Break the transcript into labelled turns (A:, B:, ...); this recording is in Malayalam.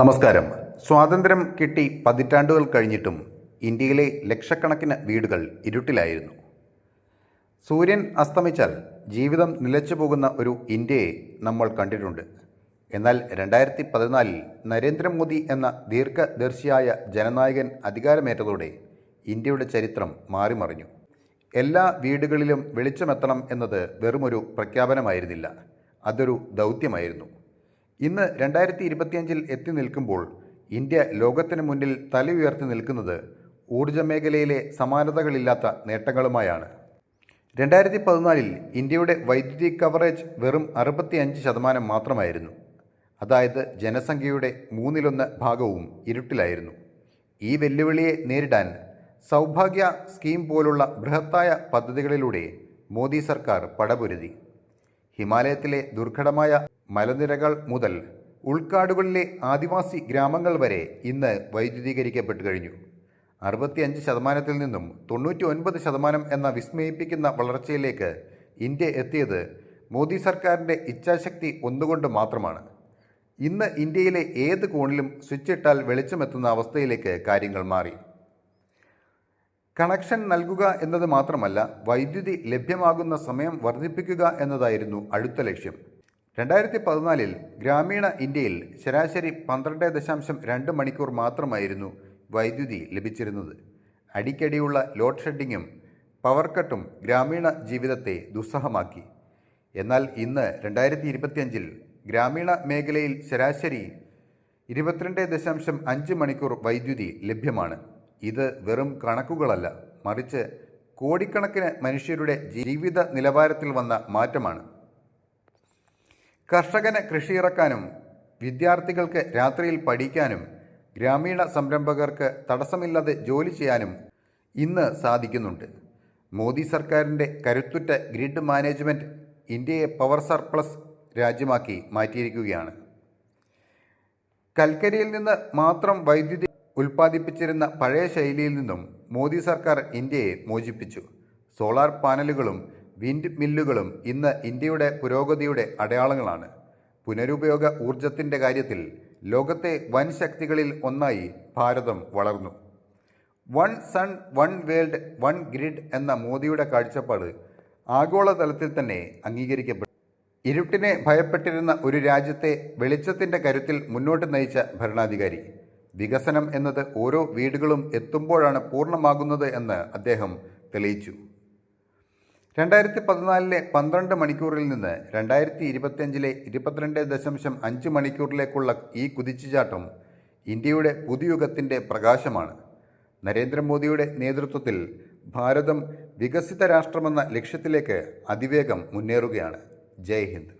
A: നമസ്കാരം. സ്വാതന്ത്ര്യം കിട്ടി പതിറ്റാണ്ടുകൾ കഴിഞ്ഞിട്ടും ഇന്ത്യയിലെ ലക്ഷക്കണക്കിന് വീടുകൾ ഇരുട്ടിലായിരുന്നു. സൂര്യൻ അസ്തമിച്ചാൽ ജീവിതം നിലച്ചു പോകുന്ന ഒരു ഇന്ത്യയെ നമ്മൾ കണ്ടിട്ടുണ്ട്. എന്നാൽ രണ്ടായിരത്തി പതിനാലിൽ നരേന്ദ്രമോദി എന്ന ദീർഘദർശിയായ ജനനായകൻ അധികാരമേറ്റതോടെ ഇന്ത്യയുടെ ചരിത്രം മാറിമറിഞ്ഞു. എല്ലാ വീടുകളിലും വെളിച്ചമെത്തണം എന്നത് വെറുമൊരു പ്രഖ്യാപനമായിരുന്നില്ല. അതൊരു ദൗത്യമായിരുന്നു. ഇന്ന് രണ്ടായിരത്തി ഇരുപത്തിയഞ്ചിൽ എത്തി നിൽക്കുമ്പോൾ ഇന്ത്യ ലോകത്തിന് മുന്നിൽ തല ഉയർത്തി നിൽക്കുന്നത് ഊർജ മേഖലയിലെ സമാനതകളില്ലാത്ത നേട്ടങ്ങളുമായാണ്. രണ്ടായിരത്തി പതിനാലിൽ ഇന്ത്യയുടെ വൈദ്യുതി കവറേജ് വെറും അറുപത്തിയഞ്ച് ശതമാനം മാത്രമായിരുന്നു. അതായത് ജനസംഖ്യയുടെ മൂന്നിലൊന്ന് ഭാഗവും ഇരുട്ടിലായിരുന്നു. ഈ വെല്ലുവിളിയെ നേരിടാൻ സൗഭാഗ്യ സ്കീം പോലുള്ള ബൃഹത്തായ പദ്ധതികളിലൂടെ മോദി സർക്കാർ പടപൊരുതി. ഹിമാലയത്തിലെ ദുർഘടമായ മലനിരകൾ മുതൽ ഉൾക്കാടുകളിലെ ആദിവാസി ഗ്രാമങ്ങൾ വരെ ഇന്ന് വൈദ്യുതീകരിക്കപ്പെട്ടു കഴിഞ്ഞു. അറുപത്തിയഞ്ച് ശതമാനത്തിൽ നിന്നും തൊണ്ണൂറ്റി ഒൻപത് ശതമാനം എന്ന വിസ്മയിപ്പിക്കുന്ന വളർച്ചയിലേക്ക് ഇന്ത്യ എത്തിയത് മോദി സർക്കാരിന്റെ ഇച്ഛാശക്തി ഒന്നുകൊണ്ട് മാത്രമാണ്. ഇന്ന് ഇന്ത്യയിലെ ഏത് കോണിലും സ്വിച്ച് ഇട്ടാൽ വെളിച്ചമെത്തുന്ന അവസ്ഥയിലേക്ക് കാര്യങ്ങൾ മാറി. കണക്ഷൻ നൽകുക എന്നത് മാത്രമല്ല വൈദ്യുതി ലഭ്യമാകുന്ന സമയം വർദ്ധിപ്പിക്കുക എന്നതായിരുന്നു അടുത്ത ലക്ഷ്യം. രണ്ടായിരത്തി പതിനാലിൽ ഗ്രാമീണ ഇന്ത്യയിൽ ശരാശരി പന്ത്രണ്ട് ദശാംശം രണ്ട് മണിക്കൂർ മാത്രമായിരുന്നു വൈദ്യുതി ലഭിച്ചിരുന്നത്. അടിക്കടിയുള്ള ലോഡ് ഷെഡിങ്ങും പവർ കട്ടും ഗ്രാമീണ ജീവിതത്തെ ദുസ്സഹമാക്കി. എന്നാൽ ഇന്ന് രണ്ടായിരത്തി ഇരുപത്തിയഞ്ചിൽ ഗ്രാമീണ മേഖലയിൽ ശരാശരി ഇരുപത്തിരണ്ട് ദശാംശം അഞ്ച് മണിക്കൂർ വൈദ്യുതി ലഭ്യമാണ്. ഇത് വെറും കണക്കുകളല്ല മറിച്ച് കോടിക്കണക്കിന് മനുഷ്യരുടെ ജീവിത നിലവാരത്തിൽ വന്ന മാറ്റമാണ്. കർഷകന് കൃഷിയിറക്കാനും വിദ്യാർത്ഥികൾക്ക് രാത്രിയിൽ പഠിക്കാനും ഗ്രാമീണ സംരംഭകർക്ക് തടസ്സമില്ലാതെ ജോലി ചെയ്യാനും ഇന്ന് സാധിക്കുന്നുണ്ട്. മോദി സർക്കാരിന്റെ കരുത്തുറ്റ ഗ്രിഡ് മാനേജ്മെന്റ് ഇന്ത്യയെ പവർ സർപ്ലസ് രാജ്യമാക്കി മാറ്റിയിരിക്കുകയാണ്. കൽക്കരിയിൽ നിന്ന് മാത്രം വൈദ്യുതി ഉൽപ്പാദിപ്പിച്ചിരുന്ന പഴയ ശൈലിയിൽ നിന്നും മോദി സർക്കാർ ഇന്ത്യയെ മോചിപ്പിച്ചു. സോളാർ പാനലുകളും വിൻഡ് മില്ലുകളും ഇന്ന് ഇന്ത്യയുടെ പുരോഗതിയുടെ അടയാളങ്ങളാണ്. പുനരുപയോഗ ഊർജത്തിന്റെ കാര്യത്തിൽ ലോകത്തെ വൻ ശക്തികളിൽ ഒന്നായി ഭാരതം വളർന്നു. One sun one world one grid എന്ന മോദിയുടെ കാഴ്ചപ്പാട് ആഗോളതലത്തിൽ തന്നെ അംഗീകരിക്കപ്പെട്ടു. ഇരുട്ടിനെ ഭയപ്പെട്ടിരുന്ന ഒരു രാജ്യത്തെ വെളിച്ചത്തിന്റെ കരുത്തിൽ മുന്നോട്ട് നയിച്ച ഭരണാധികാരി. വികസനം എന്നത് ഓരോ വീടുകളും എത്തുമ്പോഴാണ് പൂർണമാകുന്നത് എന്ന് അദ്ദേഹം തെളിയിച്ചു. രണ്ടായിരത്തി പതിനാലിലെ പന്ത്രണ്ട് മണിക്കൂറിൽ നിന്ന് രണ്ടായിരത്തി ഇരുപത്തിയഞ്ചിലെ ഇരുപത്തിരണ്ട് ദശാംശം അഞ്ച് മണിക്കൂറിലേക്കുള്ള ഈ കുതിച്ചുചാട്ടം ഇന്ത്യയുടെ പുതുയുഗത്തിന്റെ പ്രകാശമാണ്. നരേന്ദ്രമോദിയുടെ നേതൃത്വത്തിൽ ഭാരതം വികസിത രാഷ്ട്രമെന്ന ലക്ഷ്യത്തിലേക്ക് അതിവേഗം മുന്നേറുകയാണ്. ജയ് ഹിന്ദ്.